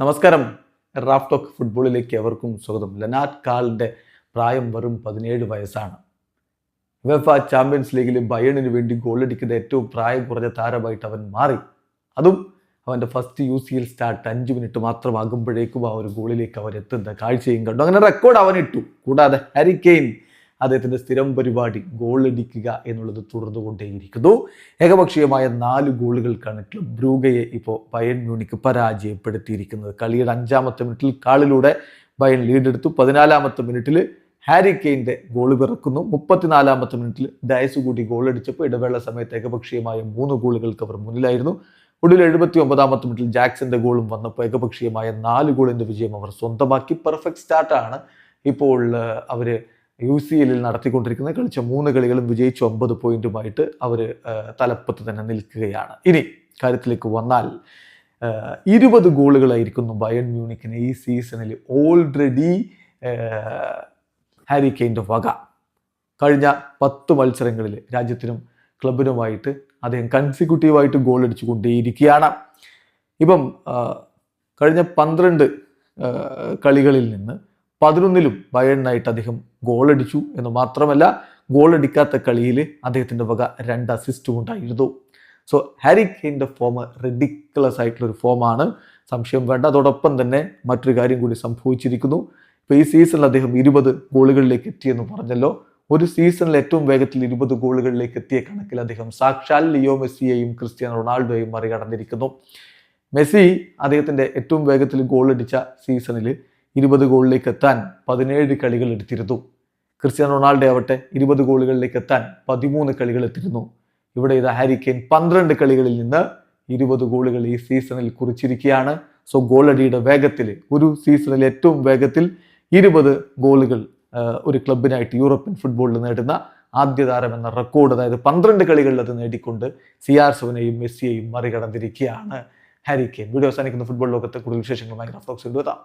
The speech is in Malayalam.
നമസ്കാരം. റാഫ് ടോക്ക് ഫുട്ബോളിലേക്ക് എവർക്കും സ്വാഗതം. ലനാറ്റ് കാളിന്റെ പ്രായം വെറും പതിനേഴ് വയസ്സാണ്. വെഫ ചാമ്പ്യൻസ് ലീഗിൽ ബയണിന് വേണ്ടി ഗോളടിക്കുന്ന ഏറ്റവും പ്രായം കുറഞ്ഞ താരമായിട്ട് അവൻ മാറി. അതും അവന്റെ first U C L start അഞ്ച് മിനിറ്റ് മാത്രമാകുമ്പോഴേക്കും ആ ഒരു ഗോളിലേക്ക് അവൻ എത്തുന്ന കാഴ്ചയും കണ്ടു. അങ്ങനെ റെക്കോർഡ് അവൻ ഇട്ടു കൂടാതെ ഹാരി കെയ്ൻ അദ്ദേഹത്തിന്റെ സ്ഥിരം പരിപാടി ഗോൾ അടിക്കുക എന്നുള്ളത് തുടർന്നുകൊണ്ടേയിരിക്കുന്നു. ഏകപക്ഷീയമായ നാല് ഗോളുകൾക്കാണ് ക്ലബ് ബ്രൂഗയെ ഇപ്പോൾ ബയൺ മ്യൂണിക്ക് പരാജയപ്പെടുത്തിയിരിക്കുന്നത്. കളിയുടെ അഞ്ചാമത്തെ മിനിറ്റിൽ കാളിലൂടെ ബയൺ ലീഡെടുത്തു പതിനാലാമത്തെ മിനിറ്റിൽ ഹാരി കെയിന്റെ ഗോൾ പിറക്കുന്നു. മുപ്പത്തിനാലാമത്തെ മിനിറ്റിൽ ഡയസ് കൂടി ഗോളടിച്ചപ്പോൾ ഇടവേള സമയത്ത് ഏകപക്ഷീയമായ മൂന്ന് ഗോളുകൾക്ക് അവർ മുന്നിലായിരുന്നു. ഒടുവിൽ എഴുപത്തി ഒമ്പതാമത്തെ മിനിറ്റിൽ ജാക്സന്റെ ഗോളും വന്നപ്പോൾ ഏകപക്ഷീയമായ നാല് ഗോളിന്റെ വിജയം അവർ സ്വന്തമാക്കി. പെർഫെക്റ്റ് സ്റ്റാർട്ടാണ് ഇപ്പോൾ അവർ യു സി എല്ലിൽ നടത്തിക്കൊണ്ടിരിക്കുന്ന കളിച്ച മൂന്ന് കളികളും വിജയിച്ച് ഒമ്പത് പോയിന്റുമായിട്ട് അവർ തലപ്പത്ത് തന്നെ നിൽക്കുകയാണ്. ഇനി കാര്യത്തിലേക്ക് വന്നാൽ ഇരുപത് ഗോളുകളായിരിക്കുന്നു ബയൺ മ്യൂണിക്കിന് ഈ സീസണിൽ ഓൾറെഡി ഹാരി കെയിന്റെ വക. കഴിഞ്ഞ പത്ത് മത്സരങ്ങളിൽ രാജ്യത്തിനും ക്ലബിനുമായിട്ട് അദ്ദേഹം കൺസിക്യൂട്ടീവായിട്ട് ഗോൾ അടിച്ചു കൊണ്ടേയിരിക്കുകയാണ് ഇപ്പം കഴിഞ്ഞ പന്ത്രണ്ട് കളികളിൽ നിന്ന് പതിനൊന്നിലും ബയണിനായിട്ട് അദ്ദേഹം ഗോളടിച്ചു എന്ന് മാത്രമല്ല ഗോളടിക്കാത്ത കളിയിൽ അദ്ദേഹത്തിന്റെ വക രണ്ട് അസിസ്റ്റും ഉണ്ടായിരുന്നു. സോ ഹാരി കെയിന്റെ ഫോം റെഡിക്കുലസ് ആയിട്ടുള്ള ഒരു ഫോമാണ് സംശയം വേണ്ട. അതോടൊപ്പം തന്നെ മറ്റൊരു കാര്യം കൂടി സംഭവിച്ചിരിക്കുന്നു. ഇപ്പോൾ ഈ സീസണിൽ അദ്ദേഹം ഇരുപത് ഗോളുകളിലേക്ക് എത്തിയെന്ന് പറഞ്ഞല്ലോ. ഒരു സീസണിൽ ഏറ്റവും വേഗത്തിൽ ഇരുപത് ഗോളുകളിലേക്ക് എത്തിയ കണക്കിൽ അദ്ദേഹം സാക്ഷാൽ ലിയോ മെസ്സിയെയും ക്രിസ്ത്യാനോ റൊണാൾഡോയെയും മറികടന്നിരിക്കുന്നു. മെസ്സി അദ്ദേഹത്തിന്റെ ഏറ്റവും വേഗത്തിൽ ഗോൾ അടിച്ച സീസണിൽ ഇരുപത് ഗോളിലേക്ക് എത്താൻ പതിനേഴ് കളികൾ എടുത്തിരുന്നു. ക്രിസ്ത്യാനോ റൊണാൾഡോ ആവട്ടെ ഇരുപത് ഗോളുകളിലേക്ക് എത്താൻ പതിമൂന്ന് കളികൾ എത്തിയിരുന്നു ഇവിടെ ഇത് ഹാരി കെയിൻ പന്ത്രണ്ട് കളികളിൽ നിന്ന് ഇരുപത് ഗോളുകൾ ഈ സീസണിൽ കുറിച്ചിരിക്കുകയാണ്. സോ ഗോളടിയുടെ വേഗത്തിൽ ഒരു സീസണിൽ ഏറ്റവും വേഗത്തിൽ ഇരുപത് ഗോളുകൾ ഒരു ക്ലബിനായിട്ട് യൂറോപ്യൻ ഫുട്ബോളിൽ നേടുന്ന ആദ്യ താരം എന്ന റെക്കോർഡ് അതായത് പന്ത്രണ്ട് കളികളിൽ അത് നേടിക്കൊണ്ട് സി ആർ സെവനെയും മെസ്സിയെയും മറികടന്നിരിക്കുകയാണ് ഹാരി കെയിൻ. വീഡിയോ അവസാനിക്കുന്ന. ഫുട്ബോൾ ലോകത്തെ കൂടുതൽ വിശേഷങ്ങളുമായി റഫ്ലോക്സ് എഴുതാം